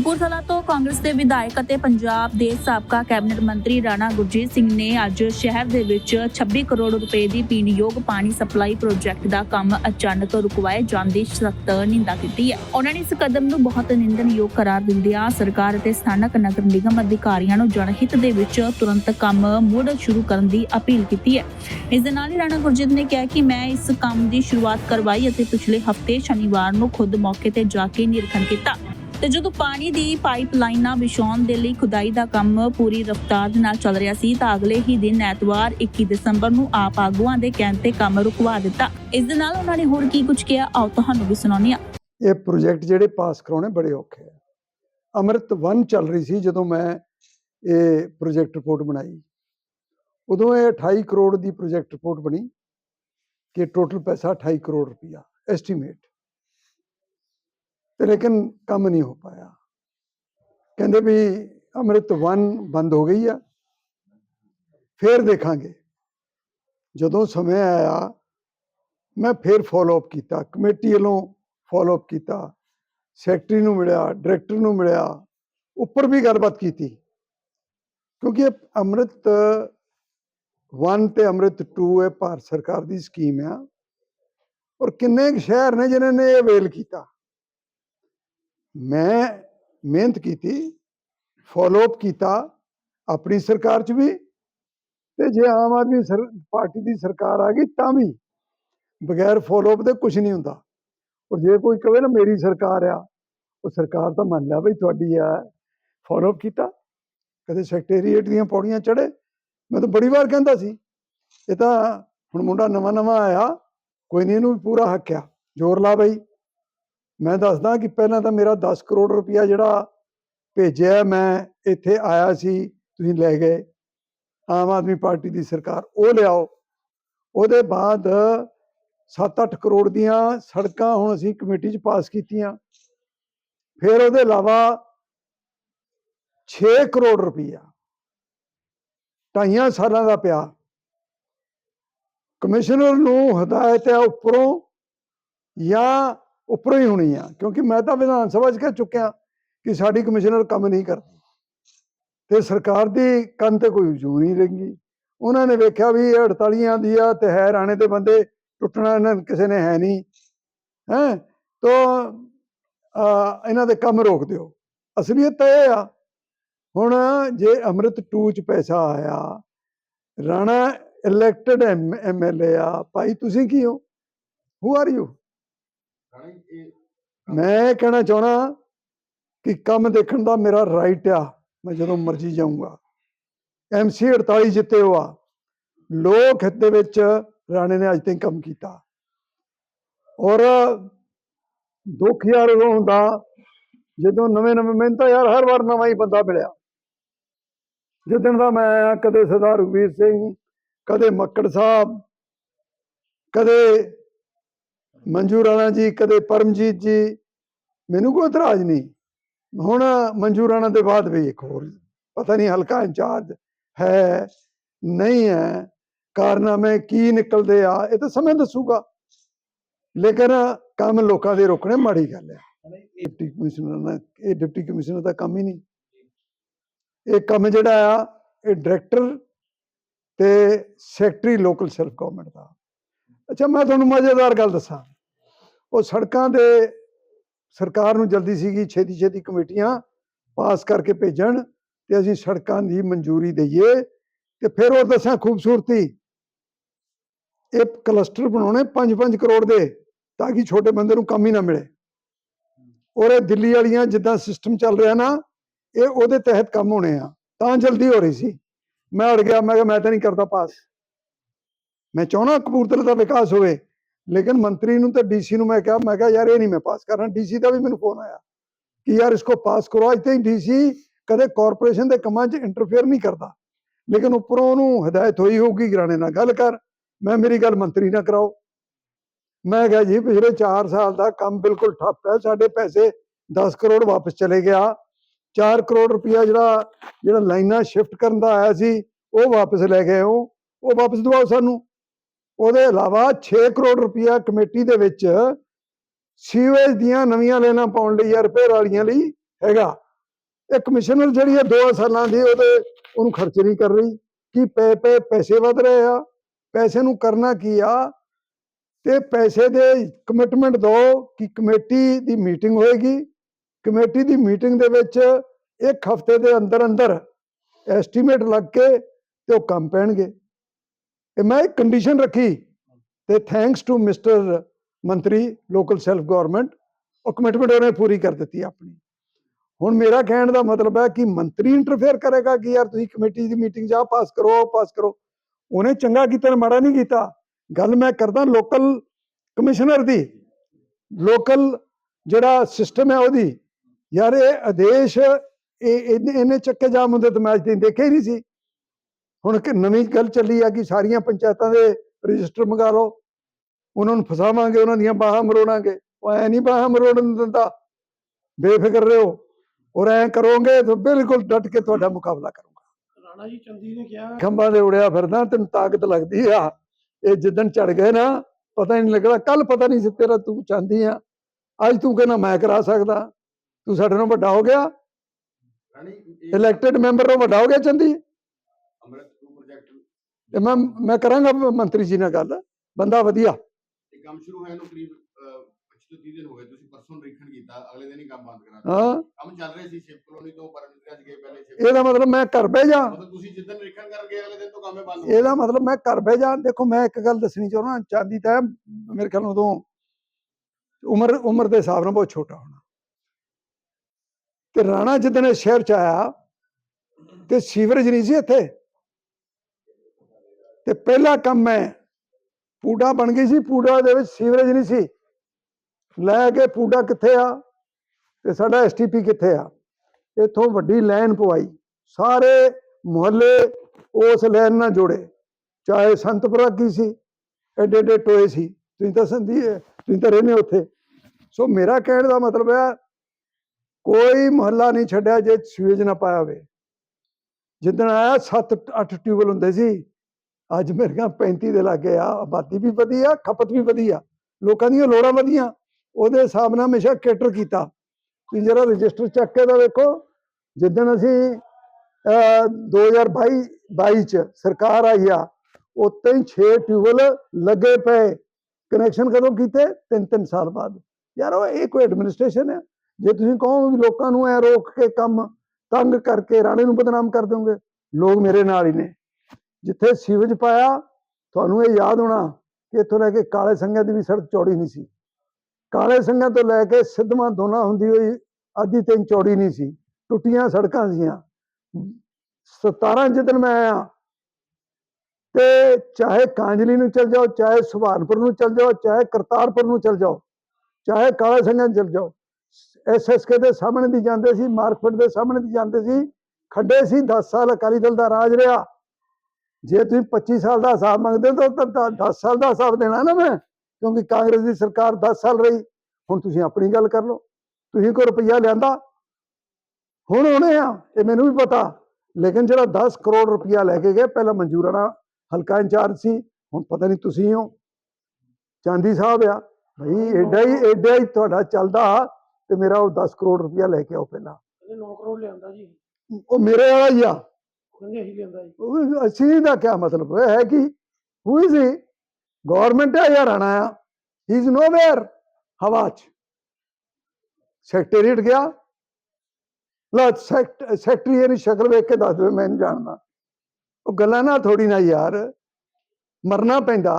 ਕਪੂਰਥਲਾ ਤੋਂ ਕਾਂਗਰਸ ਦੇ ਵਿਧਾਇਕ ਅਤੇ ਪੰਜਾਬ ਦੇ ਸਾਬਕਾ ਕੈਬਨਿਟ ਮੰਤਰੀ ਰਾਣਾ ਗੁਰਜੀਤ ਸਿੰਘ ਨੇ ਅੱਜ ਸ਼ਹਿਰ ਦੇ ਵਿੱਚ 26 ਕਰੋੜ ਰੁਪਏ ਦੀ ਪੀਣਯੋਗ ਪਾਣੀ ਸਪਲਾਈ ਪ੍ਰੋਜੈਕਟ ਦਾ ਕੰਮ ਅਚਾਨਕ ਰੁਕਵਾਏ ਜਾਣ ਦੀ ਸਖਤ ਨਿੰਦਾ ਕੀਤੀ ਹੈ। ਉਹਨਾਂ ਨੇ ਇਸ ਕਦਮ ਨੂੰ ਬਹੁਤ ਨਿੰਦਣਯੋਗ ਕਰਾਰ ਦਿੰਦਿਆਂ ਸਰਕਾਰ ਅਤੇ ਸਥਾਨਕ ਨਗਰ ਨਿਗਮ ਅਧਿਕਾਰੀਆਂ ਨੂੰ ਜਨਹਿਤ ਦੇ ਵਿੱਚ ਤੁਰੰਤ ਕੰਮ ਮੁੜ ਸ਼ੁਰੂ ਕਰਨ ਦੀ ਅਪੀਲ ਕੀਤੀ ਹੈ। ਇਸ ਦੇ ਨਾਲ ਹੀ ਰਾਣਾ ਗੁਰਜੀਤ ਨੇ ਕਿਹਾ ਕਿ ਮੈਂ ਇਸ ਕੰਮ ਦੀ ਸ਼ੁਰੂਆਤ ਕਰਵਾਈ ਅਤੇ ਪਿਛਲੇ ਹਫ਼ਤੇ ਸ਼ਨੀਵਾਰ ਨੂੰ ਖੁਦ ਮੌਕੇ ਤੇ ਜਾ ਕੇ ਨਿਰੀਖਣ ਕੀਤਾ। ਤੇ ਜਦੋਂ ਪਾਣੀ ਦੀ ਪਾਈਪਲਾਈਨਾਂ ਵਿਛਾਉਣ ਦੇ ਲਈ ਖੁਦਾਈ ਦਾ ਕੰਮ ਪੂਰੀ ਰਫ਼ਤਾਰ ਦੇ ਨਾਲ ਚੱਲ ਰਿਹਾ ਸੀ ਤਾਂ ਅਗਲੇ ਹੀ ਦਿਨ ਐਤਵਾਰ 21 ਦਸੰਬਰ ਨੂੰ ਆਪ ਆਗੂਆਂ ਦੇ ਕਹਿਣ ਤੇ ਕੰਮ ਰੁਕਵਾ ਦਿੱਤਾ। ਇਸ ਦੇ ਨਾਲ ਉਹਨਾਂ ਨੇ ਹੋਰ ਕੀ ਕੁਝ ਕਿਹਾ? ਆਓ ਤੁਹਾਨੂੰ ਵੀ ਸੁਣਾਉਂਦੇ ਹਾਂ। ਇਹ ਪ੍ਰੋਜੈਕਟ ਜਿਹੜੇ ਪਾਸ ਕਰਾਉਣੇ ਬੜੇ ਔਖੇ ਆ। ਅੰਮ੍ਰਿਤ 1 ਚੱਲ ਰਹੀ ਸੀ ਜਦੋਂ ਮੈਂ ਇਹ ਪ੍ਰੋਜੈਕਟ ਰਿਪੋਰਟ ਬਣਾਈ। ਉਦੋਂ ਇਹ 28 ਕਰੋੜ ਦੀ ਪ੍ਰੋਜੈਕਟ ਰਿਪੋਰਟ ਬਣੀ ਕਿ ਟੋਟਲ ਪੈਸਾ 28 ਕਰੋੜ ਰੁਪਇਆ ਐਸਟੀਮੇਟ ਤੇ ਲੇਕਿਨ ਕੰਮ ਨਹੀਂ ਹੋ ਪਾਇਆ ਕਹਿੰਦੇ ਵੀ ਅੰਮ੍ਰਿਤ 1 ਬੰਦ ਹੋ ਗਈ ਆ ਫੇਰ ਦੇਖਾਂਗੇ ਜਦੋਂ ਸਮਾਂ ਆਇਆ ਮੈਂ ਫੇਰ ਫਾਲੋ ਅਪ ਕੀਤਾ ਕਮੇਟੀ ਵੱਲੋਂ ਫਾਲੋ ਅਪ ਕੀਤਾ ਸੈਕਟਰੀ ਨੂੰ ਮਿਲਿਆ ਡਾਇਰੈਕਟਰ ਨੂੰ ਮਿਲਿਆ ਉੱਪਰ ਵੀ ਗੱਲਬਾਤ ਕੀਤੀ ਕਿਉਂਕਿ ਇਹ ਅੰਮ੍ਰਿਤ 1 ਤੇ ਅੰਮ੍ਰਿਤ 2 ਹੈ ਭਾਰਤ ਸਰਕਾਰ ਦੀ ਸਕੀਮ ਆ ਔਰ ਕਿੰਨੇ ਕੁ ਸ਼ਹਿਰ ਨੇ ਜਿਨ੍ਹਾਂ ਨੇ ਇਹ ਵੇਲ ਕੀਤਾ ਮੈਂ ਮਿਹਨਤ ਕੀਤੀ ਫਾਲੋ ਅਪ ਕੀਤਾ, ਆਪਣੀ ਸਰਕਾਰ 'ਚ ਵੀ ਤੇ ਜੇ ਆਮ ਆਦਮੀ ਸਰ- ਪਾਰਟੀ ਦੀ ਸਰਕਾਰ ਆ ਗਈ ਤਾਂ ਵੀ ਬਗੈਰ ਫਾਲੋ ਅਪ ਦੇ ਕੁਝ ਨਹੀਂ ਹੁੰਦਾ। ਔਰ ਜੇ ਕੋਈ ਕਹੇ ਨਾ ਮੇਰੀ ਸਰਕਾਰ ਆ, ਉਹ ਸਰਕਾਰ ਤਾਂ ਮੰਨ ਲਿਆ ਬਈ ਤੁਹਾਡੀ ਆ ਫਾਲੋ ਅਪ ਕੀਤਾ, ਕਦੇ ਸੈਕਟਰੀਏਟ ਦੀਆਂ ਪੌੜੀਆਂ ਚੜੇ ਮੈਂ ਤਾਂ ਬੜੀ ਵਾਰ ਕਹਿੰਦਾ ਸੀ, ਇਹ ਤਾਂ ਹੁਣ ਮੁੰਡਾ ਨਵਾਂ ਨਵਾਂ ਆਇਆ, ਕੋਈ ਨਹੀਂ ਇਹਨੂੰ ਵੀ ਪੂਰਾ ਹੱਕ ਆ, ਜ਼ੋਰ ਲਾ ਬਈ। ਮੈਂ ਦੱਸਦਾ ਕਿ ਪਹਿਲਾਂ ਤਾਂ ਮੇਰਾ 10 ਕਰੋੜ ਰੁਪਇਆ ਜਿਹੜਾ ਭੇਜਿਆ ਮੈਂ, ਇੱਥੇ ਆਇਆ ਸੀ, ਤੁਸੀਂ ਲੈ ਗਏ। ਆਮ ਆਦਮੀ ਪਾਰਟੀ ਦੀ ਸਰਕਾਰ, ਉਹ ਲਿਆਓ। ਉਹਦੇ ਬਾਅਦ 7-8 ਕਰੋੜ ਦੀਆਂ ਸੜਕਾਂ ਹੁਣ ਅਸੀਂ ਕਮੇਟੀ 'ਚ ਪਾਸ ਕੀਤੀਆਂ। ਫਿਰ ਉਹਦੇ ਇਲਾਵਾ 6 ਕਰੋੜ ਰੁਪਈਆ ਢਾਈਆਂ ਸਾਲਾਂ ਦਾ ਪਿਆ। ਕਮਿਸ਼ਨਰ ਨੂੰ ਹਦਾਇਤ ਹੈ ਉੱਪਰੋਂ ਜਾਂ ਉੱਪਰੋਂ ਹੀ ਹੋਣੀ ਆ, ਕਿਉਂਕਿ ਮੈਂ ਤਾਂ ਵਿਧਾਨ ਸਭਾ 'ਚ ਕਹਿ ਚੁੱਕਿਆ ਕਿ ਸਾਡੀ ਕਮਿਸ਼ਨਰ ਕੰਮ ਨਹੀਂ ਕਰਦੀ। ਤੇ ਸਰਕਾਰ ਦੀ ਕੰਨ ਤੇ ਕੋਈ ਵਜੂਦ ਨਹੀਂ ਰਹੀ ਉਹਨਾਂ ਨੇ ਵੇਖਿਆ ਵੀ ਇਹ 48 ਦੀ ਆ ਤੇ ਹੈ ਰਾਣੇ ਦੇ ਬੰਦੇ, ਟੁੱਟਣਾ ਇਹਨਾਂ ਨੂੰ ਕਿਸੇ ਨੇ ਹੈ ਨਹੀਂ। ਹੈ? ਤੋ ਇਹਨਾਂ ਦੇ ਕੰਮ ਰੋਕ ਦਿਓ। ਅਸਲੀਅਤ ਤਾਂ ਇਹ ਆ, ਹੁਣ ਜੇ ਅੰਮ੍ਰਿਤ 2 ਚ ਪੈਸਾ ਆਇਆ, ਰਾਣਾ ਇਲੈਕਟਡ ਐਮਐਲਏ ਆ, ਭਾਈ ਤੁਸੀਂ ਕੀ ਹੋ? ਹੂ ਆਰ ਯੂ ਮੈਂ ਕਹਿਣਾ ਚਾਹਣਾ ਕਿ ਕੰਮ ਦੇਖਣ ਦਾ ਮੇਰਾ ਰਾਈਟ ਆ, ਮੈਂ ਜਦੋਂ ਮਰਜ਼ੀ ਜਾਊਂਗਾ। ਐਮਸੀ 48 ਜਿੱਤੇ ਹੋਆ, ਲੋਕ ਹਿੱਤ ਦੇ ਵਿੱਚ ਰਾਣੇ ਨੇ ਅੱਜ ਤੱਕ ਕੰਮ ਕੀਤਾ। ਔਰ ਦੁੱਖ ਯਾਰ ਉਦੋਂ ਹੁੰਦਾ, ਜਦੋਂ ਨਵੇਂ ਨਵੇਂ ਮੈਨੂੰ ਤਾਂ ਯਾਰ ਹਰ ਵਾਰ ਨਵਾਂ ਹੀ ਬੰਦਾ ਮਿਲਿਆ। ਜਿੱਦਣ ਦਾ ਮੈਂ ਆਇਆ, ਕਦੇ ਸਰਦਾਰ ਰਘਵੀਰ ਸਿੰਘ, ਕਦੇ ਮੱਕੜ ਸਾਹਿਬ, ਕਦੇ ਮੰਜੂ ਰਾਣਾ ਜੀ ਕਦੇ ਪਰਮਜੀਤ ਜੀ, ਮੈਨੂੰ ਕੋਈ ਇਤਰਾਜ਼ ਨਹੀਂ। ਹੁਣ ਮੰਜੂ ਰਾਣਾ ਦੇ ਬਾਅਦ ਵੀ ਇੱਕ ਹੋਰ, ਪਤਾ ਨਹੀਂ ਹਲਕਾ ਇੰਚਾਰਜ ਹੈ, ਨਹੀਂ ਹੈ, ਕਾਰਨਾਮੇ ਕੀ ਨਿਕਲਦੇ ਆ, ਇਹ ਤਾਂ ਸਮੇਂ ਦੱਸੂਗਾ। ਲੇਕਿਨ ਕੰਮ ਲੋਕਾਂ ਦੇ ਰੋਕਣੇ ਮਾੜੀ ਗੱਲ ਹੈ ਡਿਪਟੀ ਕਮਿਸ਼ਨਰ ਨਾਲ, ਇਹ ਡਿਪਟੀ ਕਮਿਸ਼ਨਰ ਦਾ ਕੰਮ ਹੀ ਨਹੀਂ। ਇਹ ਕੰਮ ਜਿਹੜਾ ਆ, ਇਹ ਡਾਇਰੈਕਟਰ ਤੇ ਸੈਕਟਰੀ ਲੋਕਲ ਸੈਲਫ ਗਵਰਨਮੈਂਟ ਦਾ। ਅੱਛਾ, ਮੈਂ ਤੁਹਾਨੂੰ ਮਜ਼ੇਦਾਰ ਗੱਲ ਦੱਸਾਂ। ਉਹ ਸੜਕਾਂ ਦੇ ਸਰਕਾਰ ਨੂੰ ਜਲਦੀ ਸੀਗੀ ਛੇਤੀ ਛੇਤੀ ਕਮੇਟੀਆਂ ਪਾਸ ਕਰਕੇ ਭੇਜਣ ਤੇ ਅਸੀਂ ਸੜਕਾਂ ਦੀ ਮਨਜ਼ੂਰੀ ਦਈਏ ਤੇ ਫਿਰ ਉਹ ਦੱਸਾਂ ਖੂਬਸੂਰਤੀ। ਇਹ ਕਲਸਟਰ ਬਣਾਉਣੇ 5-5 ਕਰੋੜ ਦੇ ਤਾਂ ਕਿ ਛੋਟੇ ਬੰਦੇ ਨੂੰ ਕੰਮ ਹੀ ਨਾ ਮਿਲੇ। ਔਰ ਇਹ ਦਿੱਲੀ ਵਾਲੀਆਂ ਜਿੱਦਾਂ ਸਿਸਟਮ ਚੱਲ ਰਿਹਾ ਨਾ, ਇਹ ਉਹਦੇ ਤਹਿਤ ਕੰਮ ਹੋਣੇ ਆ। ਤਾਂ ਜਲਦੀ ਹੋ ਰਹੀ ਸੀ। ਮੈਂ ਅੜ ਗਿਆ, ਮੈਂ ਕਿਹਾ ਮੈਂ ਤਾਂ ਨਹੀਂ ਕਰਦਾ ਪਾਸ। ਮੈਂ ਚਾਹਣਾ ਕਪੂਰਥਲੇ ਦਾ ਵਿਕਾਸ ਹੋਵੇ, ਲੇਕਿਨ ਮੰਤਰੀ ਨੂੰ ਤੇ ਡੀਸੀ ਨੂੰ ਮੈਂ ਕਿਹਾ ਮੈਂ ਕਿਹਾ ਯਾਰ ਇਹ ਨਹੀਂ ਮੈਂ ਪਾਸ ਕਰਨਾ, ਡੀਸੀ ਦਾ ਵੀ ਮੈਨੂੰ ਫੋਨ ਆਇਆ ਕਿ ਯਾਰ ਇਸਕੋ ਪਾਸ ਕਰੋ ਅੱਜ ਤਾਈਂ ਡੀਸੀ ਕਦੇ ਕਾਰਪੋਰੇਸ਼ਨ ਦੇ ਕੰਮਾਂ 'ਚ ਇੰਟਰਫੇਅਰ ਨਹੀਂ ਕਰਦਾ, ਲੇਕਿਨ ਉੱਪਰੋਂ ਉਹਨੂੰ ਹਦਾਇਤ ਹੋਈ ਹੋਊਗੀ, ਗਰਾਣੇ ਨਾਲ ਗੱਲ ਕਰ, ਮੈਂ ਮੇਰੀ ਗੱਲ ਮੰਤਰੀ ਨਾਲ ਕਰਾਓ। ਮੈਂ ਕਿਹਾ ਜੀ, ਪਿਛਲੇ 4 ਸਾਲ ਦਾ ਕੰਮ ਬਿਲਕੁਲ ਠੱਪ ਹੈ, ਸਾਡੇ ਪੈਸੇ 10 ਕਰੋੜ ਵਾਪਸ ਚਲੇ ਗਿਆ 4 ਕਰੋੜ ਰੁਪਇਆ ਜਿਹੜਾ ਜਿਹੜਾ ਲਾਈਨਾਂ ਸ਼ਿਫਟ ਕਰਨ ਦਾ ਆਇਆ ਸੀ, ਉਹ ਵਾਪਸ ਲੈ ਗਏ ਹੋ, ਉਹ ਵਾਪਸ ਦਵਾਓ ਸਾਨੂੰ। ਉਹਦੇ ਇਲਾਵਾ 6 ਕਰੋੜ ਰੁਪਇਆ ਕਮੇਟੀ ਦੇ ਵਿੱਚ ਸੀਵੇਜ ਦੀਆਂ ਨਵੀਆਂ ਲੈਣਾ ਪਾਉਣ ਲਈ ਜਾਂ ਰਿਪੇਅਰ ਵਾਲੀਆਂ ਲਈ ਹੈਗਾ। ਇਹ ਕਮਿਸ਼ਨਰ ਜਿਹੜੀ ਹੈ 2 ਸਾਲਾਂ ਦੀ ਉਹਦੇ ਉਹਨੂੰ ਖਰਚ ਨਹੀਂ ਕਰ ਰਹੀ। ਕਿ ਪੈ ਪੈ, ਪੈਸੇ ਵਧ ਰਹੇ ਆ? ਪੈਸੇ ਨੂੰ ਕਰਨਾ ਕੀ ਆ? ਤੇ ਪੈਸੇ ਦੇ ਕਮਿਟਮੈਂਟ ਦੋ ਕਿ ਕਮੇਟੀ ਦੀ ਮੀਟਿੰਗ ਹੋਏਗੀ। ਕਮੇਟੀ ਦੀ ਮੀਟਿੰਗ ਦੇ ਵਿੱਚ ਇੱਕ ਹਫ਼ਤੇ ਦੇ ਅੰਦਰ ਅੰਦਰ ਐਸਟੀਮੇਟ ਲੱਗ ਕੇ ਤੇ ਉਹ ਕੰਮ ਪੈਣਗੇ। ਇਹ ਮੈਂ ਇੱਕ ਕੰਡੀਸ਼ਨ ਰੱਖੀ ਤੇ ਥੈਂਕਸ ਟੂ ਮਿਸਟਰ ਮੰਤਰੀ ਲੋਕਲ ਸੈਲਫ ਗਵਰਨਮੈਂਟ ਉਹ ਕਮਿਟਮੈਂਟ ਉਹਨੇ ਪੂਰੀ ਕਰ ਦਿੱਤੀ ਆਪਣੀ। ਹੁਣ ਮੇਰਾ ਕਹਿਣ ਦਾ ਮਤਲਬ ਹੈ ਕਿ ਮੰਤਰੀ ਇੰਟਰਫੇਅਰ ਕਰੇਗਾ ਕਿ ਯਾਰ ਤੁਸੀਂ ਕਮੇਟੀ ਦੀ ਮੀਟਿੰਗ ਜਾ ਪਾਸ ਕਰੋ, ਉਹ ਪਾਸ ਕਰੋ। ਉਹਨੇ ਚੰਗਾ ਕੀਤਾ ਮਾੜਾ ਨਹੀਂ ਕੀਤਾ। ਗੱਲ ਮੈਂ ਕਰਦਾ ਲੋਕਲ ਕਮਿਸ਼ਨਰ ਦੀ। ਲੋਕਲ ਜਿਹੜਾ ਸਿਸਟਮ ਹੈ ਉਹਦੀ। ਯਾਰ ਇਹ ਆਦੇਸ਼, ਇਹ ਇਹਨੇ ਚੱਕੇ ਜਾਮ ਹੁੰਦੇ ਤਾਂ ਮੈਂ ਅੱਜ ਤੱਕ ਦੇਖਿਆ ਹੀ ਨਹੀਂ ਸੀ। ਹੁਣ ਕਿ ਨਵੀਂ ਗੱਲ ਚੱਲੀ ਆ ਕਿ ਸਾਰੀਆਂ ਪੰਚਾਇਤਾਂ ਦੇ ਰਜਿਸਟਰ ਮੰਗਾ ਲਓ ਉਹਨਾਂ ਨੂੰ ਫਸਾਵਾਂਗੇ ਉਹਨਾਂ ਦੀਆਂ ਬਾਹਾਂ ਮਰੋੜਾਂਗੇ। ਉਹ ਐ ਨਹੀਂ ਬਾਹਾਂ ਮਰੋੜਨ ਦਿੰਦਾ। ਬੇਫਿਕਰ ਰਹੋ। ਔਰ ਐ ਕਰੋਗੇ ਤਾਂ ਬਿਲਕੁਲ ਡਟ ਕੇ ਤੁਹਾਡਾ ਮੁਕਾਬਲਾ ਕਰੂੰਗਾ। ਰਾਣਾ ਜੀ ਚੰਦੀ ਨੇ ਕਿਹਾ ਖੰਭਾਂ ਦੇ ਉੜਿਆ ਫਿਰਦਾ ਤੈਨੂੰ ਤਾਕਤ ਲੱਗਦੀ ਆ। ਇਹ ਜਿੱਦਣ ਚੜ ਗਏ ਨਾ ਪਤਾ ਹੀ ਨਹੀਂ ਲੱਗਦਾ। ਕੱਲ ਪਤਾ ਨਹੀਂ ਸੀ ਤੇਰਾ ਤੂੰ ਚਾਹੁੰਦੀ ਆ। ਅੱਜ ਤੂੰ ਕਹਿੰਦਾ ਮੈਂ ਕਰਾ ਸਕਦਾ। ਤੂੰ ਸਾਡੇ ਨਾਲੋਂ ਵੱਡਾ ਹੋ ਗਿਆ। ਇਲੈਕਟਿਡ ਮੈਂਬਰ ਤੋਂ ਵੱਡਾ ਹੋ ਗਿਆ ਚੰਦੀ। ਤੇ ਮੈਂ ਮੈਂ ਕਰਾਂਗਾ ਮੰਤਰੀ ਜੀ ਨਾਲ ਗੱਲ। ਬੰਦਾ ਵਧੀਆ। ਇਹ ਕੰਮ ਸ਼ੁਰੂ ਹੋਇਆ ਨੂੰ ਕਰੀਬ 25 ਤੋਂ 30 ਦਿਨ ਹੋ ਗਏ ਤੁਸੀਂ ਪਰਸੋਂ ਨਿਰੀਖਣ ਕੀਤਾ ਅਗਲੇ ਦਿਨ ਹੀ ਕੰਮ ਬੰਦ ਕਰਾ ਦਿੱਤਾ ਹਾਂ। ਕੰਮ ਚੱਲ ਰਹੇ ਸੀ ਸ਼ਿਵ ਕਲੋਨੀ ਤੋਂ ਪਰਮਿੰਦਰ ਅੱਜ ਗਏ ਪਹਿਲੇ ਸ਼ਿਵ ਇਹਦਾ ਮਤਲਬ ਮੈਂ ਘਰ ਬਹਿ ਜਾ। ਮਤਲਬ ਤੁਸੀਂ ਜਿੱਦਣ ਨਿਰੀਖਣ ਕਰਨ ਗਏ ਅਗਲੇ ਦਿਨ ਤੋਂ ਕੰਮ ਬੰਦ ਇਹਦਾ ਮਤਲਬ ਮੈਂ ਘਰ ਬਹਿ ਜਾ। ਦੇਖੋ ਮੈਂ ਇੱਕ ਗੱਲ ਦੱਸਣੀ ਚਾਹੁੰਦਾ ਚਾਂਦੀ ਤਾਂ ਮੇਰੇ ਖਿਆਲ ਉਦੋਂ ਉਮਰ ਉਮਰ ਦੇ ਹਿਸਾਬ ਨਾਲ ਬਹੁਤ ਛੋਟਾ ਹੋਣਾ। ਤੇ ਰਾਣਾ ਜਿੱਦਣ ਇਹ ਸ਼ਹਿਰ ਚ ਆਇਆ ਤੇ ਸੀਵਰੇਜ ਨਹੀਂ ਸੀ ਇੱਥੇ। ਤੇ ਪਹਿਲਾ ਕੰਮ ਹੈ, ਪੂਡਾ ਬਣ ਗਈ ਸੀ, ਪੂਡਾ ਦੇ ਵਿੱਚ ਸੀਵਰੇਜ ਨਹੀਂ ਸੀ। ਲੈ ਕੇ ਪੂਡਾ ਕਿੱਥੇ ਆ? ਤੇ ਸਾਡਾ ਐਸਟੀਪੀ ਕਿੱਥੇ ਆ? ਇੱਥੋਂ ਵੱਡੀ ਲਾਈਨ ਪਵਾਈ। ਸਾਰੇ ਮੁਹੱਲੇ ਉਸ ਲਾਈਨ ਨਾਲ ਜੁੜੇ। ਚਾਹੇ ਸੰਤਪੁਰਾ ਕੀ ਸੀ, ਐਡੇ ਐਡੇ ਟੋਏ ਸੀ। ਤੁਸੀਂ ਤਾਂ ਸੰਧੀ, ਤੁਸੀਂ ਤਾਂ ਰਹਿੰਦੇ ਉੱਥੇ। ਸੋ ਮੇਰਾ ਕਹਿਣ ਦਾ ਮਤਲਬ ਹੈ, ਕੋਈ ਮੁਹੱਲਾ ਨਹੀਂ ਛੱਡਿਆ ਜੇ ਸੀਵੇਜ ਨਾ ਪਾਇਆ ਹੋਵੇ। ਜਿੱਦਣ ਆਇਆ 7 8 ਟਿਊਬਲ ਹੁੰਦੇ ਸੀ ਅੱਜ ਮੇਰੇ ਕੋਲ 35 ਦੇ ਲਾਗੇ ਆ, ਆਬਾਦੀ ਵੀ ਵਧੀ ਆ, ਖਪਤ ਵੀ ਵਧੀ ਆ। ਲੋਕਾਂ ਦੀਆਂ ਲੋੜਾਂ ਵਧੀਆਂ। ਉਹਦੇ ਹਿਸਾਬ ਨਾਲ ਹਮੇਸ਼ਾ ਕੇਟਰ ਕੀਤਾ। ਤੁਸੀਂ ਜਰਾ ਰਜਿਸਟਰ ਚੈੱਕ ਕੇ ਤਾਂ ਵੇਖੋ। ਜਿੱਦਣ ਅਸੀਂ, ਅਹ 2022 22 ਚ ਸਰਕਾਰ ਆਈ ਆ ਉੱਤੇ ਹੀ 6 ਟਿਊਬਲ ਲੱਗੇ ਪਏ। ਕਨੈਕਸ਼ਨ ਕਦੋਂ ਕੀਤੇ? ਤਿੰਨ ਤਿੰਨ ਸਾਲ ਬਾਅਦ। ਯਾਰ ਉਹ ਇਹ ਕੋਈ ਐਡਮਿਨਿਸਟ੍ਰੇਸ਼ਨ ਹੈ ਜੇ ਤੁਸੀਂ ਕਹੋ ਵੀ ਲੋਕਾਂ ਨੂੰ ਐ ਰੋਕ ਕੇ ਕੰਮ ਤੰਗ ਕਰਕੇ ਰਾਣੇ ਨੂੰ ਬਦਨਾਮ ਕਰ ਦੋਗੇ ਲੋਕ ਮੇਰੇ ਨਾਲ ਹੀ ਨੇ। ਜਿੱਥੇ ਸੀਵਜ ਪਾਇਆ, ਤੁਹਾਨੂੰ ਇਹ ਯਾਦ ਹੋਣਾ ਕਿ ਇੱਥੋਂ ਲੈ ਕੇ ਕਾਲੇ ਸੰਘਿਆਂ ਦੀ ਵੀ ਸੜਕ ਚੌੜੀ ਨਹੀਂ ਸੀ। ਕਾਲੇ ਸੰਘਿਆਂ ਤੋਂ ਲੈ ਕੇ ਸਿੱਧਵਾਂ ਦੋਨਾ ਹੁੰਦੀ ਹੋਈ ਅੱਧੀ ਤਿੰਨ ਚੌੜੀ ਨਹੀਂ ਸੀ। ਟੁੱਟੀਆਂ ਸੜਕਾਂ ਸੀਆਂ। 17 ਜਿੱਦਣ ਮੈਂ ਆਇਆ, ਤੇ ਚਾਹੇ ਕਾਂਜਲੀ ਨੂੰ ਚਲ ਜਾਓ, ਚਾਹੇ ਸੁਭਾਨਪੁਰ ਨੂੰ ਚਲ ਜਾਓ, ਚਾਹੇ ਕਰਤਾਰਪੁਰ ਨੂੰ ਚਲ ਜਾਓ, ਚਾਹੇ ਕਾਲੇ ਸੰਘਾਂ ਨੂੰ ਚਲ ਜਾਓ ਐਸਐਸਕੇ ਦੇ ਸਾਹਮਣੇ ਦੀ ਜਾਂਦੇ ਸੀ ਮਾਰਕਫਟ ਦੇ ਸਾਹਮਣੇ ਦੀ ਜਾਂਦੇ ਸੀ, ਖੱਡੇ ਸੀ 10 ਸਾਲ ਅਕਾਲੀ ਦਲ ਦਾ ਰਾਜ ਰਿਹਾ। ਜੇ ਤੁਸੀਂ 25 ਸਾਲ ਦਾ ਹਿਸਾਬ ਮੰਗਦੇ ਹੋ ਤਾਂ ਤਾਂ 10 ਸਾਲ ਦਾ ਹਿਸਾਬ ਦੇਣਾ ਨਾ ਮੈਂ ਕਿਉਂਕਿ ਕਾਂਗਰਸ ਦੀ ਸਰਕਾਰ 10 ਸਾਲ ਰਹੀ। ਹੁਣ ਤੁਸੀਂ ਆਪਣੀ ਗੱਲ ਕਰ ਲਓ। ਤੁਸੀਂ ਕੋਈ ਰੁਪਈਆ ਲਿਆਂਦਾ? ਹੁਣ ਹੋਣੇ ਆ ਇਹ ਮੈਨੂੰ ਵੀ ਪਤਾ। ਲੇਕਿਨ ਜਿਹੜਾ 10 ਕਰੋੜ ਰੁਪਈਆ ਲੈ ਕੇ ਗਏ ਪਹਿਲਾਂ ਮਨਜੂਰਾਣਾ ਹਲਕਾ ਇੰਚਾਰਜ ਸੀ ਹੁਣ ਪਤਾ ਨਹੀਂ ਤੁਸੀਂ ਹੋ। ਚਾਂਦੀ ਸਾਹਿਬ ਆ ਭਾਈ ਐਡਾ ਹੀ ਐਡਾ ਹੀ ਤੁਹਾਡਾ ਚੱਲਦਾ ਤੇ ਮੇਰਾ ਉਹ 10 ਕਰੋੜ ਰੁਪਈਆ ਲੈ ਕੇ ਆਓ ਪਹਿਲਾਂ। ਕਹਿੰਦੇ 9 ਕਰੋੜ ਲਿਆਂਦਾ ਜੀ। ਉਹ ਮੇਰੇ ਵਾਲਾ ਹੀ ਆ। ਕਹਿੰਦੇ ਇਹੀ ਲਿਆਂਦਾ ਜੀ। ਉਹ ਅਸੀਂ ਦਾ ਕੀ ਮਤਲਬ ਹੈ ਹੈ ਕਿ ਹੂ ਇਜ਼ ਹੀ ਗਵਰਨਮੈਂਟ ਹੈ ਜਾਂ ਰਾਣਾ ਆ ਹੀ ਇਜ਼ ਨੋਵੇਅਰ ਹਵਾ ਚ। ਸੈਕਟਰੀਏਟ ਗਿਆ। ਲਾ ਸੈਕਟਰੀ ਇਹਦੀ ਸ਼ਕਲ ਵੇਖ ਕੇ ਦੱਸ ਦੇ ਮੈਂ ਨਹੀਂ ਜਾਣਦਾ। ਉਹ ਗੱਲਾਂ ਨਾ ਥੋੜੀ ਨਾ ਯਾਰ ਮਰਨਾ ਪੈਂਦਾ।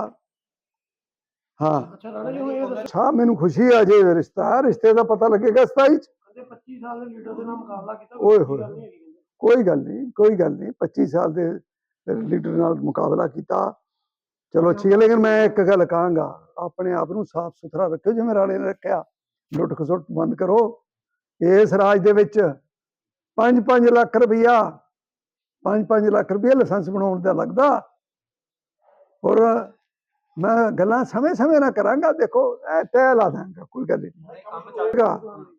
ਹਾਂ। ਅੱਛਾ ਮੈਨੂੰ ਖੁਸ਼ੀ ਆ ਜੇ ਰਿਸ਼ਤਾ ਰਿਸ਼ਤੇ ਦਾ ਪਤਾ ਲੱਗੇਗਾ 27 ਚ। ਕਹਿੰਦੇ 25 ਸਾਲ ਦੇ ਲੀਡਰ ਦੇ ਨਾਲ ਮੁਕਾਬਲਾ ਕੀਤਾ ਓਏ ਹੋਏ। ਕੋਈ ਗੱਲ ਨਹੀਂ ਕੋਈ ਗੱਲ ਨਹੀਂ। 25 ਸਾਲ ਦੇ ਲੀਡਰ ਨਾਲ ਮੁਕਾਬਲਾ ਕੀਤਾ। ਚਲੋ ਅੱਛੀ ਹੈ, ਲੇਕਿਨ ਮੈਂ ਇੱਕ ਗੱਲ ਕਹਾਂਗਾ ਆਪਣੇ ਆਪ ਨੂੰ ਸਾਫ਼ ਸੁਥਰਾ ਰੱਖਿਓ ਜਿਵੇਂ ਰਾਣੇ ਨੇ ਰੱਖਿਆ। ਲੁੱਟ ਖਸੁੱਟ ਬੰਦ ਕਰੋ। ਇਸ ਰਾਜ ਦੇ ਵਿੱਚ 5-5 ਲੱਖ ਰੁਪਇਆ 5-5 ਲੱਖ ਰੁਪਈਆ ਲਾਇਸੈਂਸ ਬਣਾਉਣ ਦਾ ਲੱਗਦਾ। ਔਰ ਮੈਂ ਗੱਲਾਂ ਸਮੇਂ-ਸਮੇਂ ਨਾਲ ਕਰਾਂਗਾ ਦੇਖੋ ਇਹ ਤੈਅ ਲਾ ਦਾਂਗਾ ਕੋਈ ਗੱਲ ਨਹੀਂ।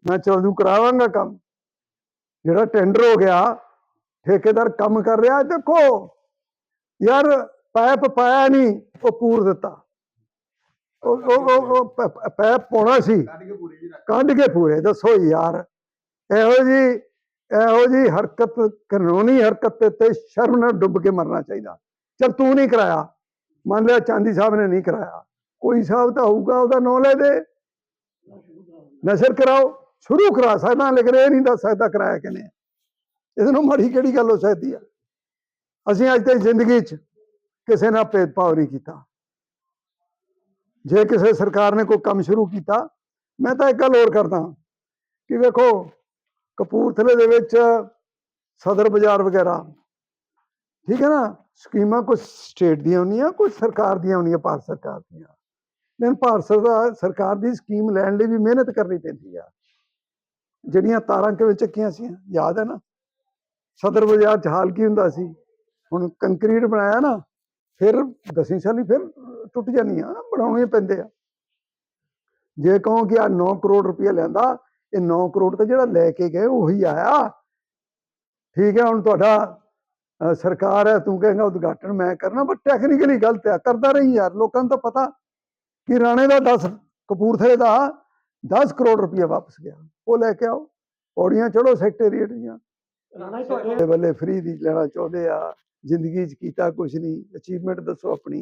ਮੈਂ ਚਲਦੂ ਕਰਾਵਾਂਗਾ ਕੰਮ। ਜਿਹੜਾ ਟੈਂਡਰ ਹੋ ਗਿਆ ਠੇਕੇਦਾਰ ਕੰਮ ਕਰ ਰਿਹਾ ਦੇਖੋ। ਯਾਰ ਪਾਇਪ ਪਾਇਆ ਨਹੀਂ ਉਹ ਪੂਰ ਦਿੱਤਾ। ਉਹ ਉਹ ਉਹ- ਉਹ ਪ- ਪ- ਪਾਇਪ ਪਾਉਣਾ ਸੀ। ਕੱਢ ਕੇ ਪੂਰੀ ਦੱਸੋ ਯਾਰ। ਇਹੋ ਜੀ ਇਹੋ ਜੀ ਹਰਕਤ ਕਾਨੂੰਨੀ ਹਰਕਤ ਤੇ ਤੇ ਸ਼ਰਮ ਨਾਲ ਡੁੱਬ ਕੇ ਮਰਨਾ ਚਾਹੀਦਾ। ਚਲ ਤੂੰ ਨਹੀਂ ਕਰਾਇਆ। ਮੰਨ ਲਿਆ ਚਾਂਦੀ ਸਾਹਿਬ ਨੇ ਨਹੀਂ ਕਰਾਇਆ। ਕੋਈ ਸਾਹਿਬ ਤਾਂ ਹੋਊਗਾ ਉਹਦਾ ਨਾਂ ਲੈ ਦੇ। ਨਸ਼ਰ ਕਰਾਓ। ਸ਼ੁਰੂ ਕਰਾ ਸਕਦਾ ਲੇਕਿਨ ਇਹ ਨਹੀਂ ਦੱਸ ਸਕਦਾ ਕਰਾਇਆ ਕਿਨੇ ਇਹਦੇ ਨੂੰ ਮਾੜੀ ਕਿਹੜੀ ਗੱਲ ਹੋ ਸਕਦੀ ਆ? ਅਸੀਂ ਅੱਜ ਤੱਕ ਜ਼ਿੰਦਗੀ 'ਚ ਕਿਸੇ ਨਾਲ ਭੇਦਭਾਵ ਨਹੀਂ ਕੀਤਾ। ਜੇ ਕਿਸੇ ਸਰਕਾਰ ਨੇ ਕੋਈ ਕੰਮ ਸ਼ੁਰੂ ਕੀਤਾ, ਮੈਂ ਤਾਂ ਇੱਕ ਗੱਲ ਹੋਰ ਕਰਦਾ ਕਿ ਵੇਖੋ, ਕਪੂਰਥਲੇ ਦੇ ਵਿੱਚ ਸਦਰ ਬਾਜ਼ਾਰ ਵਗੈਰਾ, ਠੀਕ ਹੈ ਨਾ? ਸਕੀਮਾਂ ਕੁਝ ਸਟੇਟ ਦੀਆਂ ਹੁੰਦੀਆਂ ਕੁਝ ਸਰਕਾਰ ਦੀਆਂ ਹੁੰਦੀਆਂ, ਭਾਰਤ ਸਰਕਾਰ ਦੀਆਂ। ਲੇਕਿਨ ਭਾਰਤ ਸਰਕਾਰ ਸਰਕਾਰ ਦੀ ਸਕੀਮ ਲੈਣ ਲਈ ਵੀ ਮਿਹਨਤ ਕਰਨੀ ਪੈਂਦੀ ਆ। ਜਿਹੜੀਆਂ ਤਾਰਾਂ ਕਿਵੇਂ ਚੱਕੀਆਂ ਸੀ, ਯਾਦ ਹੈ ਨਾ? ਸਦਰ ਬਾਜ਼ਾਰ ਚ ਹਾਲ ਕੀ ਹੁੰਦਾ ਸੀ? ਹੁਣ ਕੰਕਰੀਟ ਬਣਾਇਆ ਨਾ, ਫਿਰ ਦਸਵੀਂ ਸਾਲੀ ਫਿਰ ਟੁੱਟ ਜਾਂਦੀਆਂ ਬਣਾਉਣੇ ਪੈਂਦੇ ਆ। ਜੇ ਕਹੋ ਕਿ ਆ 9 ਕਰੋੜ ਰੁਪਇਆ ਲੈਂਦਾ ਇਹ 9 ਕਰੋੜ ਤਾਂ ਜਿਹੜਾ ਲੈ ਕੇ ਗਏ ਉਹੀ ਆਇਆ। ਠੀਕ ਹੈ, ਹੁਣ ਤੁਹਾਡਾ ਸਰਕਾਰ ਹੈ, ਤੂੰ ਕਹੇਗਾ ਉਦਘਾਟਨ ਮੈਂ ਕਰਨਾ ਪਰ ਟੈਕਨੀਕਲੀ ਗਲਤ ਹੈ ਕਰਦਾ ਰਹੀ ਯਾਰ, ਲੋਕਾਂ ਨੂੰ ਤਾਂ ਪਤਾ ਕਿ ਰਾਣੇ ਦਾ 10 ਕਪੂਰਥਲੇ ਦਾ 10 ਕਰੋੜ ਰੁਪਇਆ ਵਾਪਸ ਗਿਆ। ਉਹ ਲੈ ਕੇ ਆਓ, ਪੌੜੀਆਂ ਚੜੋ ਸੈਕਟਰੀਏਟ ਦੀਆਂ। ਰਾਣਾ ਜੀ ਤੁਹਾਡੇ। ਇਹ ਬੱਲੇ ਫ੍ਰੀ ਦੀ ਲੈਣਾ ਚਾਹੁੰਦੇ ਆ ਜ਼ਿੰਦਗੀ 'ਚ ਕੀਤਾ ਕੁਝ ਨਹੀਂ ਅਚੀਵਮੈਂਟ ਦੱਸੋ ਆਪਣੀ।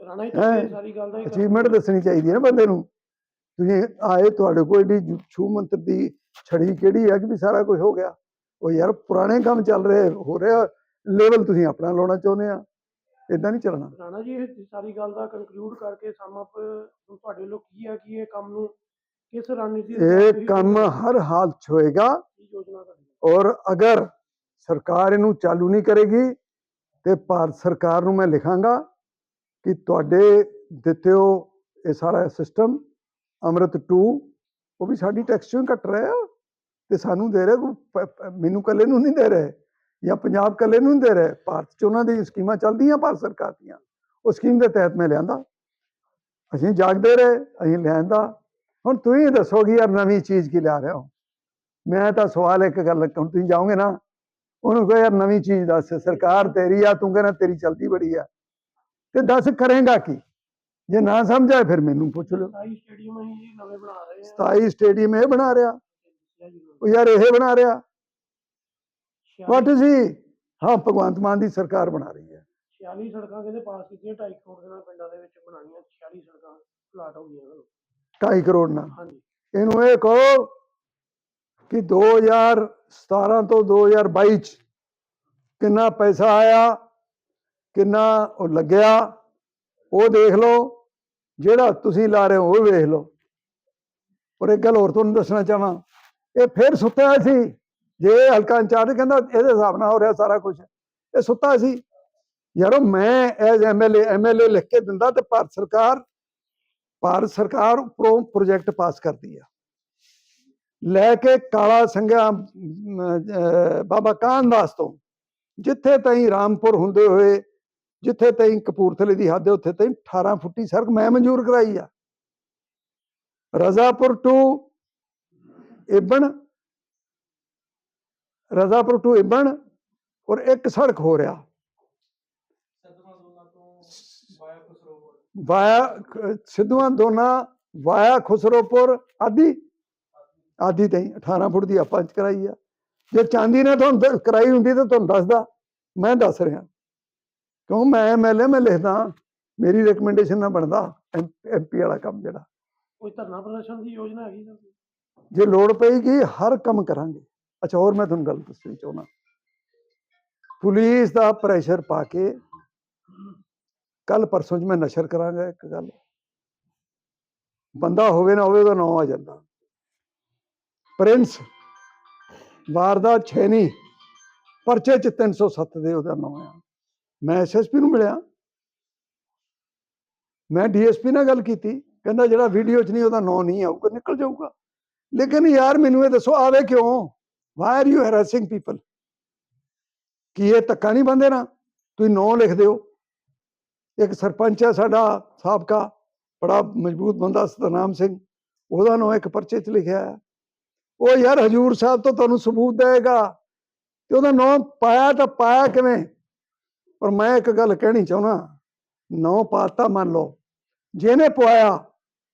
ਰਾਣਾ ਜੀ ਤੁਹਾਡੇ ਹੈਂ? ਸਾਰੀ ਗੱਲ ਦਾ ਹੀ ਅਚੀਵਮੈਂਟ ਦੱਸਣੀ ਚਾਹੀਦੀ ਹੈ ਨਾ ਬੰਦੇ ਨੂੰ। ਤੁਸੀਂ ਆਏ ਤੁਹਾਡੇ ਕੋਲ ਏਡੀ ਛੂ ਮੰਤਰ ਦੀ ਛੜੀ ਕਿਹੜੀ ਹੈ ਕਿ ਵੀ ਸਾਰਾ ਕੁਝ ਹੋ ਗਿਆ? ਉਹ ਯਾਰ ਪੁਰਾਣੇ ਕੰਮ ਚੱਲ ਰਹੇ ਹੋ ਰਿਹਾ ਲੈਵਲ ਤੁਸੀਂ ਆਪਣਾ ਲਾਉਣਾ ਚਾਹੁੰਦੇ ਆ। ਇਦਾਂ ਨਹੀਂ ਚੱਲਣਾ। ਰਾਣਾ ਜੀ ਇਹ ਸਾਰੀ ਗੱਲ ਦਾ ਕੰਕਲੂਡ ਕਰਕੇ ਸਮ ਅਪ ਤੁਹਾਡੇ ਵੱਲੋਂ ਕੀ ਹੈ ਕਿ ਇਹ ਕੰਮ ਨੂੰ ਕਿਸ ਰਣਨੀਤੀ ਦੇ ਤਹਿਤ ਇਹ ਤੁਸੀਂ ਕੰਮ ਹਰ ਹਾਲਤ 'ਚ ਹੋਏਗਾ। ਕੀ ਯੋਜਨਾ ਤੁਹਾਡੀ? ਔਰ ਅਗਰ ਸਰਕਾਰ ਇਹਨੂੰ ਚਾਲੂ ਨਹੀਂ ਕਰੇਗੀ, ਤੇ ਭਾਰਤ ਸਰਕਾਰ ਨੂੰ ਮੈਂ ਲਿਖਾਂਗਾ ਕਿ ਤੁਹਾਡੇ ਦਿੱਤੇ ਹੋ ਇਹ ਸਾਰਾ ਸਿਸਟਮ ਅੰਮ੍ਰਿਤ 2 ਉਹ ਵੀ ਸਾਡੀ ਟੈਕਸ ਚੋਂ ਹੀ ਕੱਟ ਰਿਹਾ ਤੇ ਸਾਨੂੰ ਦੇ ਰਿਹਾ ਮੈਨੂੰ ਕੱਲੇ ਨੂੰ ਨਹੀਂ ਦੇ ਰਹੇ ਜਾਂ ਪੰਜਾਬ ਕੱਲੇ ਨੂੰ ਨਹੀਂ ਦੇ ਰਹੇ, ਭਾਰਤ ਚ ਉਹਨਾਂ ਦੀ ਸਕੀਮਾਂ ਚੱਲਦੀਆਂ, ਭਾਰਤ ਸਰਕਾਰ ਦੀਆਂ। ਉਹ ਸਕੀਮ ਦੇ ਤਹਿਤ ਮੈਂ ਲਿਆਂਦਾ। ਅਸੀਂ ਜਾਗਦੇ ਰਹੇ, ਅਸੀਂ ਲਿਆਂਦਾ ਹੁਣ ਤੁਸੀਂ ਦੱਸੋ ਕਿ ਯਾਰ ਨਵੀਂ ਚੀਜ਼ ਕੀ ਲਿਆ ਰਹੇ ਹੋ? ਮੈਂ ਤਾਂ ਸਵਾਲ ਇੱਕ ਗੱਲ ਹੁਣ ਤੁਸੀਂ ਜਾਓਗੇ ਨਾ ਉਹਨੂੰ ਕਹੋ ਯਾਰ ਨਵੀਂ ਚੀਜ਼ ਦੱਸ ਸਰਕਾਰ ਤੇਰੀ ਆ ਤੂੰ ਕਹਿੰਦਾ ਤੇਰੀ ਚਲਦੀ ਬੜੀ ਆ। ਤੇ ਦੱਸ ਕਰੇਗਾ ਕੀ? ਜੇ ਨਾ ਸਮਝਾਏ ਫਿਰ ਮੈਨੂੰ ਪੁੱਛ ਲਓ। 27 ਸਟੇਡੀਅਮ ਅਸੀਂ ਜੀ ਨਵੇਂ ਬਣਾ ਰਹੇ ਹਾਂ। 27 ਸਟੇਡੀਅਮ ਇਹ ਬਣਾ ਰਿਹਾ। ਉਹ ਯਾਰ ਇਹ ਬਣਾ ਰਿਹਾ। ਵਾਟ ਸੀ ਹਾਂ ਭਗਵੰਤ ਮਾਨ ਦੀ ਸਰਕਾਰ ਬਣਾ ਰਹੀ ਹੈ। 46 ਸੜਕਾਂ ਕਹਿੰਦੇ ਪਾਸ ਕੀਤੀਆਂ 2.5 ਕਰੋੜ ਦੇ ਨਾਲ ਪਿੰਡਾਂ ਦੇ ਵਿੱਚ ਬਣਾਉਣੀਆਂ 46 ਸੜਕਾਂ ਪਲਾਟ ਹੋ ਗਈਆਂ ਚਲੋ 2.5 ਕਰੋੜ ਨਾਲ। ਹਾਂਜੀ। ਇਹਨੂੰ ਇਹ ਕਹੋ ਕਿ 2017 ਤੋਂ 2022 ਚ ਕਿੰਨਾ ਪੈਸਾ ਆਇਆ, ਕਿੰਨਾ ਉਹ ਲੱਗਿਆ, ਉਹ ਦੇਖ ਲਓ, ਜਿਹੜਾ ਤੁਸੀਂ ਲਾ ਰਹੇ ਹੋ ਉਹ ਵੇਖ ਲਓ। ਔਰ ਇੱਕ ਗੱਲ ਹੋਰ ਤੁਹਾਨੂੰ ਦੱਸਣਾ ਚਾਹਾਂ, ਇਹ ਫਿਰ ਸੁੱਤਾ ਸੀ, ਜੇ ਹਲਕਾ ਇੰਚਾਰਜ ਕਹਿੰਦਾ ਇਹਦੇ ਹਿਸਾਬ ਨਾਲ ਹੋ ਰਿਹਾ ਸਾਰਾ ਕੁਝ ਇਹ ਸੁੱਤਾ ਸੀ। ਯਾਰੋ ਮੈਂ ਐਜ਼ ਐਮਐਲਏ ਐਮਐਲਏ ਲਿਖ ਕੇ ਦਿੰਦਾ ਤੇ ਭਾਰਤ ਸਰਕਾਰ ਭਾਰਤ ਸਰਕਾਰ ਉਪਰੋਂ ਪ੍ਰੋਜੈਕਟ ਪਾਸ ਕਰਦੀ ਆ। ਲੈ ਕੇ ਕਾਲਾ ਸੰਘਿਆ ਅਮ, ਅਹ, ਬਾਬਾ ਕਾਨਦਾਸ ਤੋਂ। ਜਿੱਥੇ ਤਾਈਂ ਰਾਮਪੁਰ ਹੁੰਦੇ ਹੋਏ ਜਿੱਥੇ ਤਾਈਂ ਕਪੂਰਥਲੇ ਦੀ ਹੱਦ ਹੈ ਉੱਥੇ ਤਾਈਂ 18 ਫੁੱਟੀ ਸੜਕ ਮੈਂ ਮਨਜ਼ੂਰ ਕਰਾਈ ਆ। ਰਜ਼ਾਪੁਰ ਟੂ ਇਬਣ ਰਜ਼ਾਪੁਰ ਟੂ ਇਬਨ ਔਰ ਇੱਕ ਸੜਕ ਹੋ ਰਿਹਾ। ਵਾਇਆ ਸਿੱਧੂਆਂ ਦੋਨਾ ਵਾਇਆ ਖੁਸਰੋਪੁਰ ਆਦਿ ਆਦਿ ਤਾਈਂ 18 ਫੁੱਟ ਦੀ ਆਪਾਂ ਚ ਕਰਾਈ ਆ। ਜੇ ਚਾਂਦੀ ਨੇ ਤੁਹਾਨੂੰ ਕਰਾਈ ਹੁੰਦੀ ਤਾਂ ਤੁਹਾਨੂੰ ਦੱਸਦਾ। ਮੈਂ ਦੱਸ ਰਿਹਾ। ਕਿਉਂ? ਮੈਂ ਐਮਐਲਏ ਮੈਂ ਲਿਖਦਾ ਮੇਰੀ ਰეკਮੈਂਡੇਸ਼ਨ ਨਾਲ ਬਣਦਾ ਐਮਪੀ ਵਾਲਾ ਕੰਮ ਜਿਹੜਾ। ਕੋਈ ਧਰਨਾ ਪ੍ਰਦਰਸ਼ਨ ਦੀ ਯੋਜਨਾ ਹੈਗੀ ਜੇ ਲੋੜ ਪਏਗੀ ਹਰ ਕੰਮ ਕਰਾਂਗੇ। ਅੱਛਾ ਹੋਰ ਮੈਂ ਤੁਹਾਨੂੰ ਗੱਲ ਦੱਸਣੀ ਚਾਹੁੰਦਾ। ਪੁਲਿਸ ਦਾ ਪ੍ਰੈਸ਼ਰ ਪਾ ਕੇ ਕੱਲ ਪਰਸੋਂ ਚ ਮੈਂ ਨਸ਼ਰ ਕਰਾਂਗਾ ਇੱਕ ਗੱਲ। ਬੰਦਾ ਹੋਵੇ ਨਾ ਹੋਵੇ ਉਹਦਾ ਨਾਂ ਆ ਜਾਂਦਾ। ਪ੍ਰਿੰਸ, ਵਾਰਦਾਤ ਛੇਨੀ ਪਰਚੇ ਚ 307 ਦੇ ਉਹਦਾ ਨਾਂ ਆ। ਮੈਂ ਐਸਐਸਪੀ ਨੂੰ ਮਿਲਿਆ। ਮੈਂ ਡੀਐਸਪੀ ਨਾਲ ਗੱਲ ਕੀਤੀ। ਕਹਿੰਦਾ ਜਿਹੜਾ ਵੀਡੀਓ 'ਚ ਨਹੀਂ, ਉਹਦਾ ਨਾਂ ਨਹੀਂ ਆਊਗਾ, ਨਿਕਲ ਜਾਊਗਾ। ਲੇਕਿਨ ਯਾਰ, ਮੈਨੂੰ ਇਹ ਦੱਸੋ, ਆਵੇ ਕਿਉਂ? Why are you harassing people ਕੀ ਇਹ ਧੱਕਾ ਨਹੀਂ ਬੰਦੇ ਨਾ ਤੁਸੀਂ ਨਾਂ ਲਿਖ ਦਿਓ। ਇੱਕ ਸਰਪੰਚ ਹੈ ਸਾਡਾ, ਸਾਬਕਾ, ਬੜਾ ਮਜ਼ਬੂਤ ਬੰਦਾ, ਸਤਨਾਮ ਸਿੰਘ। ਉਹਦਾ ਨਾਂ ਇੱਕ ਪਰਚੇ 'ਚ ਲਿਖਿਆ ਹੈ ਉਹ ਯਾਰ ਹਜੂਰ ਸਾਹਿਬ ਤੋਂ ਤੁਹਾਨੂੰ ਸਬੂਤ ਦੇਗਾ ਤੇ ਉਹਦਾ ਨਾਂ ਪਾਇਆ ਤਾਂ ਪਾਇਆ ਕਿਵੇਂ? ਪਰ ਮੈਂ ਇੱਕ ਗੱਲ ਕਹਿਣੀ ਚਾਹੁੰਦਾ, ਨੌ ਪਾਤਾ ਮੰਨ ਲਓ। ਜਿਹਨੇ ਪਵਾਇਆ,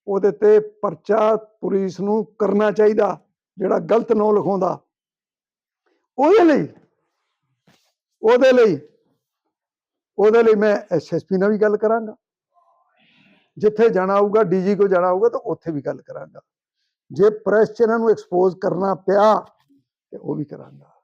ਉਹਦੇ ਤੇ ਪਰਚਾ ਪੁਲਿਸ ਨੂੰ ਕਰਨਾ ਚਾਹੀਦਾ, ਜਿਹੜਾ ਗਲਤ ਨਾਂ ਲਿਖਾਉਂਦਾ। ਉਹਦੇ ਲਈ ਉਹਦੇ ਲਈ ਉਹਦੇ ਲਈ ਮੈਂ ਐਸਐਸਪੀ ਨਾਲ ਵੀ ਗੱਲ ਕਰਾਂਗਾ। ਜਿੱਥੇ ਜਾਣਾ ਹੋਊਗਾ, ਡੀਜੀ ਕੋ ਜਾਣਾ ਹੋਊਗਾ, ਤਾਂ ਉੱਥੇ ਵੀ ਗੱਲ ਕਰਾਂਗਾ। ਜੇ ਪ੍ਰੈਸ ਚ ਇਹਨਾਂ ਨੂੰ ਐਕਸਪੋਜ਼ ਕਰਨਾ ਪਿਆ ਤੇ ਉਹ ਵੀ ਕਰਾਂਗਾ।